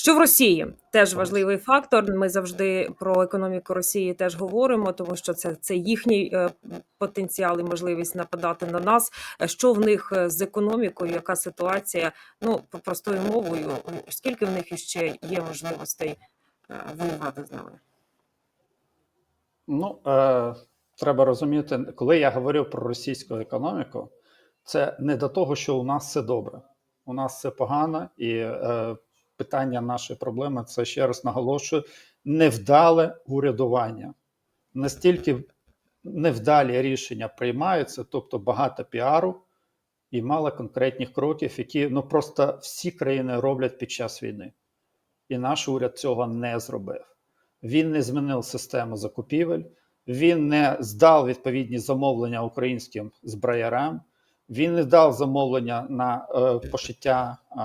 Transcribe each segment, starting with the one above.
Що в Росії теж важливий фактор. Ми завжди про економіку Росії теж говоримо, тому що це, це їхній е, потенціал і можливість нападати на нас. Е, Що в них е, з економікою? Яка ситуація? Ну простою мовою, скільки в них іще є можливостей воювати з нами? Ну, е, треба розуміти, коли я говорю про російську економіку, це не до того, що у нас все добре. У нас все погано, і е, питання нашої проблеми це ще раз наголошую: невдале урядування. Настільки невдалі рішення приймаються, тобто багато піару і мало конкретних кроків, які ну просто всі країни роблять під час війни. І наш уряд цього не зробив. Він не змінив систему закупівель, він не здав відповідні замовлення українським зброярам, він не дав замовлення на е, пошиття е,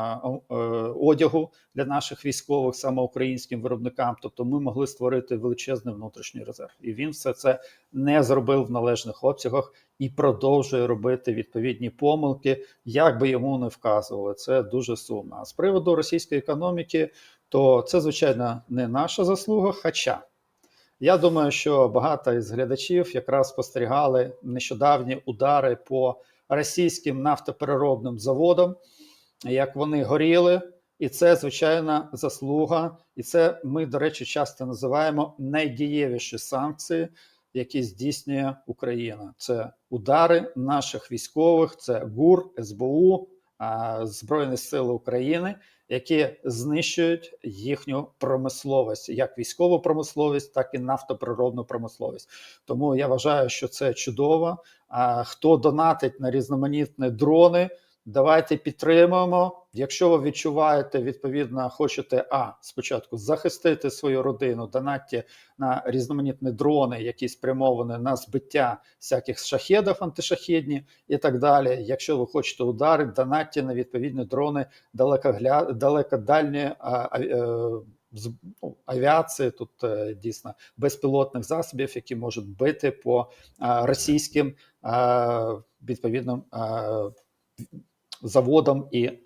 е, одягу для наших військових саме українським виробникам. Тобто ми могли створити величезний внутрішній резерв. І він все це не зробив в належних обсягах і продовжує робити відповідні помилки, як би йому не вказували. Це дуже сумно. А з приводу російської економіки, то це звичайно не наша заслуга. Хоча я думаю, що багато із глядачів якраз спостерігали нещодавні удари по російським нафтопереробним заводом, як вони горіли. І це звичайна заслуга, і це ми, до речі, часто називаємо найдієвіші санкції, які здійснює Україна. Це удари наших військових, це ГУР, СБУ, Збройні Сили України, які знищують їхню промисловість, як військову промисловість, так і нафтоприродну промисловість. Тому я вважаю, що це чудово. А хто донатить на різноманітні дрони? Давайте підтримуємо. Якщо ви відчуваєте, відповідно, хочете а спочатку захистити свою родину, донатьте на різноманітні дрони, які спрямовані на збиття всяких шахедів, антишахедні і так далі. Якщо ви хочете ударити, донатьте на відповідні дрони далекодальні е, з- ну, авіації, тут е, дійсно безпілотних засобів, які можуть бити по російським відповідним. Заводам і е,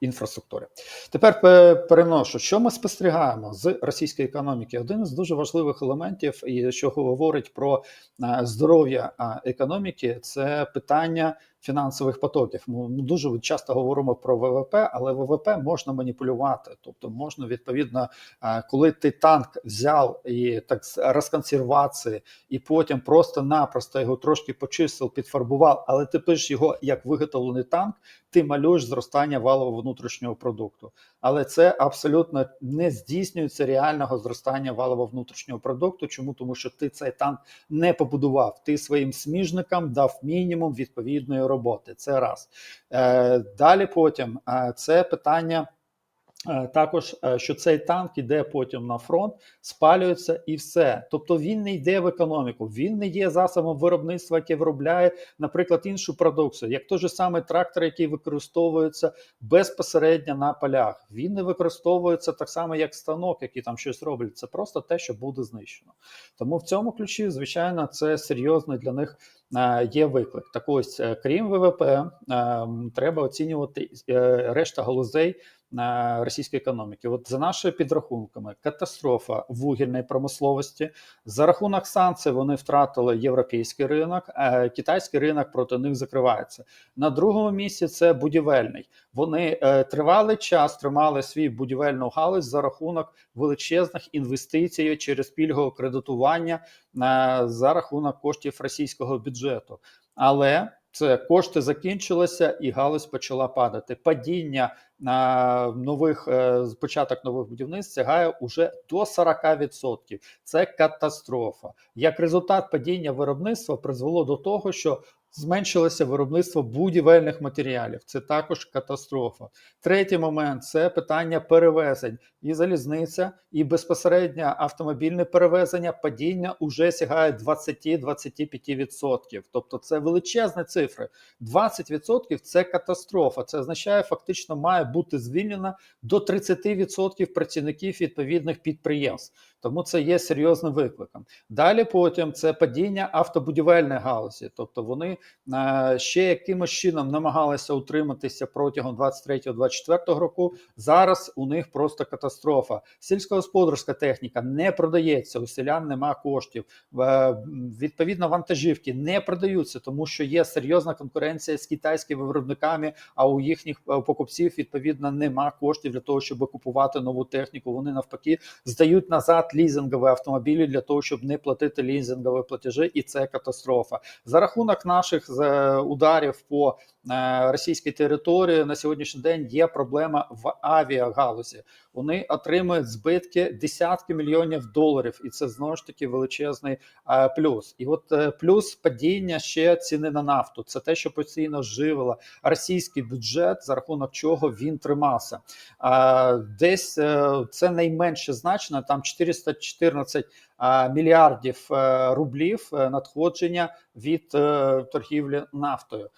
інфраструктури. Тепер переношу, що ми спостерігаємо з російської економіки. Один з дуже важливих елементів, і що говорить про е, здоров'я е, економіки, це питання фінансових потоків. Ми дуже часто говоримо про ВВП, але ВВП можна маніпулювати. Тобто, можна відповідно, е, коли ти танк взяв і так розконсервації, і потім просто-напросто його трошки почистив, підфарбував, але ти пишеш його як виготовлений танк, ти малюєш зростання валового внутрішнього продукту. Але це абсолютно не здійснюється реального зростання валового внутрішнього продукту. Чому? Тому що ти цей танк не побудував. Ти своїм сміжникам дав мінімум відповідної роботи. Це раз. Е, далі потім е, це питання. Е, Також е, що цей танк іде потім на фронт, спалюється і все. Тобто він не йде в економіку, він не є засобом виробництва, яке виробляє, наприклад, іншу продукцію, як той же самий трактор, який використовується безпосередньо на полях. Він не використовується так само, як станок, який там щось роблять. Це просто те, що буде знищено. Тому в цьому ключі, звичайно, це серйозний для них е, є виклик. Так ось, крім ВВП, е, треба оцінювати решта галузей російської економіки. От за нашими підрахунками, катастрофа вугільної промисловості. За рахунок санкцій вони втратили європейський ринок, а китайський ринок проти них закривається. На другому місці це будівельний. Вони е, тривалий час тримали свій будівельну галузь за рахунок величезних інвестицій через пільгове кредитування е, за рахунок коштів російського бюджету. Але це кошти закінчилися, і галузь почала падати. Падіння на нових е, початок нових будівництв сягає уже до 40%. Це катастрофа. Як результат падіння виробництва призвело до того, що зменшилося виробництво будівельних матеріалів. Це також катастрофа. Третій момент це питання перевезень і залізниця, і безпосередньо автомобільне перевезення. Падіння уже сягає 20-25%. Тобто це величезні цифри. 20% це катастрофа. Це означає, фактично має бути звільнено до 30% працівників відповідних підприємств. Тому це є серйозним викликом. Далі потім це падіння автобудівельної галузі, тобто вони е, ще якимось чином намагалися утриматися протягом 23-24 року. Зараз у них просто катастрофа. Сільськогосподарська техніка не продається, у селян нема коштів. Е, Відповідно, вантажівки не продаються, тому що є серйозна конкуренція з китайськими виробниками. А у їхніх е, покупців відповідно нема коштів для того, щоб купувати нову техніку. Вони навпаки здають назад лізингові автомобілі для того, щоб не платити лізингові платежі, і це катастрофа. За рахунок наших е, ударів по е, російській території на сьогоднішній день є проблема в авіагалузі. Вони отримують збитки десятки мільйонів доларів, і це знову ж таки величезний е, плюс. І от плюс падіння ще ціни на нафту. Це те, що постійно живило російський бюджет, за рахунок чого він тримався. Десь це найменше значно, там 414 а, мільярдів е, рублів е, надходження від е, торгівлі нафтою.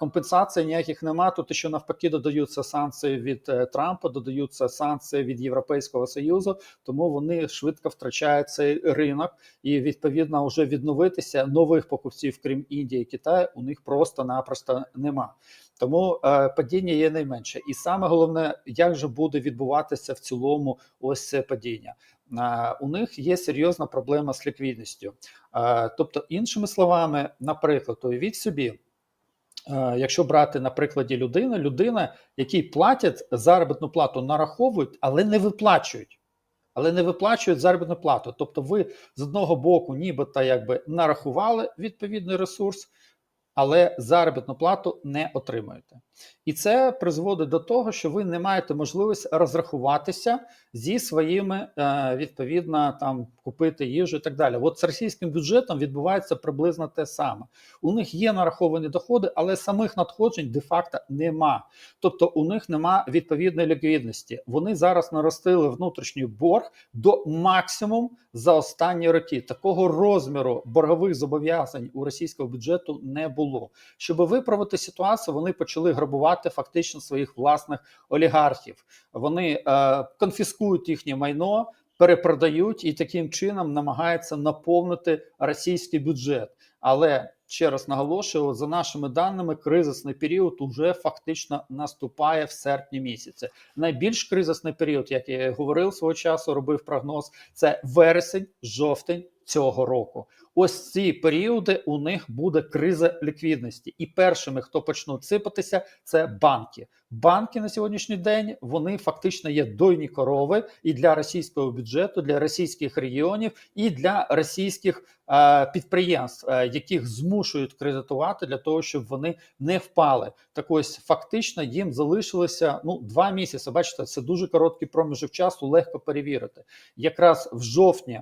Компенсацій ніяких нема. Тут ще навпаки додаються санкції від Трампа, додаються санкції від Європейського союзу, тому вони швидко втрачають цей ринок і відповідно вже відновитися нових покупців, крім Індії і Китаю, у них просто-напросто нема. Тому е, падіння є найменше, і саме головне, як же буде відбуватися в цілому ось це падіння. Е, у них є серйозна проблема з ліквідністю. Е, тобто, іншими словами, наприклад, уявіть собі. Якщо брати на прикладі людини, людина, якій платять заробітну плату, нараховують, але не виплачують. Але не виплачують заробітну плату. Тобто, ви з одного боку, нібито якби нарахували відповідний ресурс, але заробітну плату не отримуєте. І це призводить до того, що ви не маєте можливості розрахуватися зі своїми е, відповідно там купити їжу і так далі. От з російським бюджетом відбувається приблизно те саме. У них є нараховані доходи, але самих надходжень де-факто нема. Тобто у них нема відповідної ліквідності. Вони зараз наростили внутрішній борг до максимум за останні роки. Такого розміру боргових зобов'язань у російського бюджету не було. Щоб виправити ситуацію, вони почали грабувати фактично своїх власних олігархів. Вони е, конфіскують їхнє майно, перепродають і таким чином намагаються наповнити російський бюджет. Але ще раз наголошую, за нашими даними, кризисний період уже фактично наступає в серпні місяці. Найбільш кризисний період, як я говорив свого часу, робив прогноз, це вересень, жовтень цього року. Ось ці періоди у них буде криза ліквідності, і першими, хто почнуть сипатися, це банки. Банки на сьогоднішній день вони фактично є дойні корови і для російського бюджету, для російських регіонів, і для російських е, підприємств, е, яких змушують кредитувати для того, щоб вони не впали. Так ось фактично їм залишилося ну два місяці. Бачите, це дуже короткий проміжок часу, легко перевірити. Якраз в жовтні,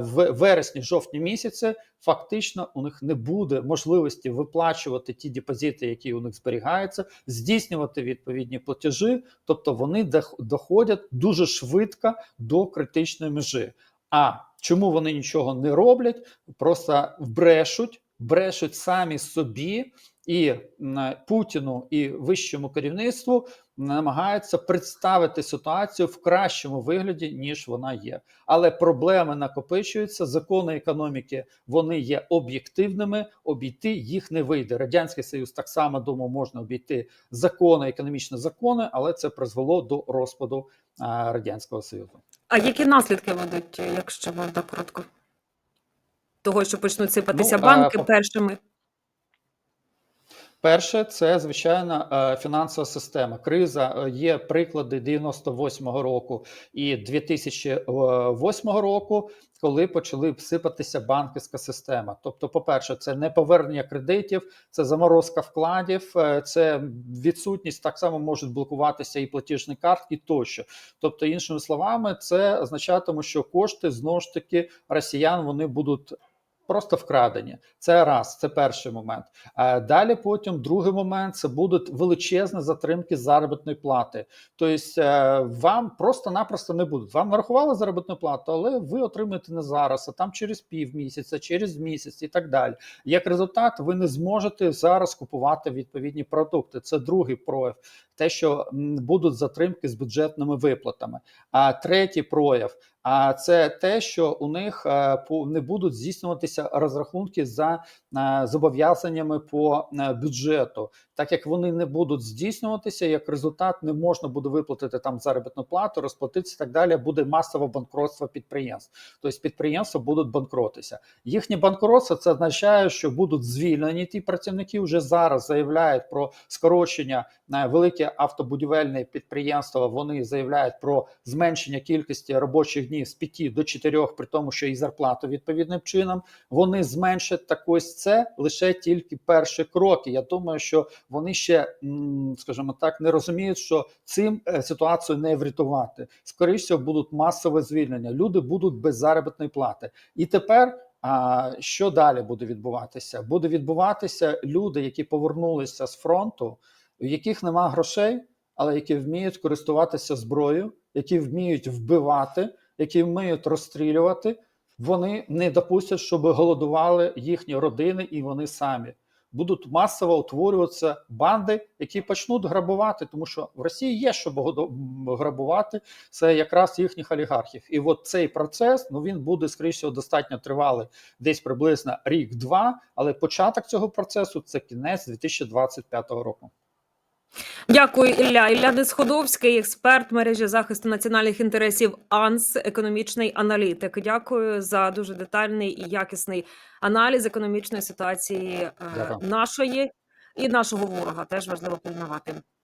в вересні, жовтні місяці, фактично у них не буде можливості виплачувати ті депозити, які у них зберігаються, здійснювати відповідні платежі, тобто вони дох- доходять дуже швидко до критичної межі. А чому вони нічого не роблять? Просто брешуть, брешуть самі собі і Путіну і вищому керівництву намагаються представити ситуацію в кращому вигляді, ніж вона є. Але проблеми накопичуються, закони економіки вони є об'єктивними, обійти їх не вийде. Радянський Союз так само думав, можна обійти закони, економічні закони, але це призвело до розпаду радянського союзу. А які наслідки ведуть, якщо можна коротко? Того, що почнуть сипатися Ну, банки по- першими. Перше, це звичайно е, фінансова система. Криза е, є приклади 98-го року і 2008 року, коли почали сипатися банківська система. Тобто, по-перше, це не повернення кредитів, це заморозка вкладів, е, це відсутність так само можуть блокуватися і платіжні картки тощо. Тобто, іншими словами, це означатиме, що кошти знову ж таки росіян вони будуть. Просто вкрадені. Це раз, це перший момент. Е, Далі потім другий момент це будуть величезні затримки заробітної плати. Тобто е, вам просто-напросто не будуть. Вам нарахували заробітну плату, але ви отримаєте не зараз, а там через півмісяця, через місяць і так далі. Як результат, ви не зможете зараз купувати відповідні продукти. Це другий прояв. те, що будуть затримки з бюджетними виплатами. А третій прояв. А це те, що у них е, не будуть здійснюватися розрахунки за е, зобов'язаннями по е, бюджету, так як вони не будуть здійснюватися, як результат не можна буде виплатити там заробітну плату, розплатитися і так далі. Буде масове банкротство підприємств. Тобто підприємства будуть банкротитися. Їхнє банкротство це означає, що будуть звільнені ті працівники. Вже зараз заявляють про скорочення на великі автобудівельні підприємства. Вони заявляють про зменшення кількості робочих днів з 5 до 4, при тому, що і зарплату відповідним чином вони зменшать. Так ось це лише тільки перші кроки. Я думаю, що вони ще, скажімо так, не розуміють, що цим е, ситуацію не врятувати. Скоріше будуть масове звільнення. Люди будуть без заробітної плати. І тепер. А що далі буде відбуватися? Буде відбуватися люди, які повернулися з фронту, у яких нема грошей, але які вміють користуватися зброєю, які вміють вбивати, які вміють розстрілювати. Вони не допустять, щоб голодували їхні родини і вони самі. Будуть масово утворюватися банди, які почнуть грабувати, тому що в Росії є що грабувати, це якраз їхніх олігархів. І от цей процес ну він буде скоріше достатньо тривалий, десь приблизно рік-два. Але початок цього процесу це кінець 2025 року. Дякую, Ілля. Ілля Несходовський, експерт мережі захисту національних інтересів АНС, економічний аналітик. Дякую за дуже детальний і якісний аналіз економічної ситуації е, Дякую. нашої і нашого ворога. Теж важливо пильнувати.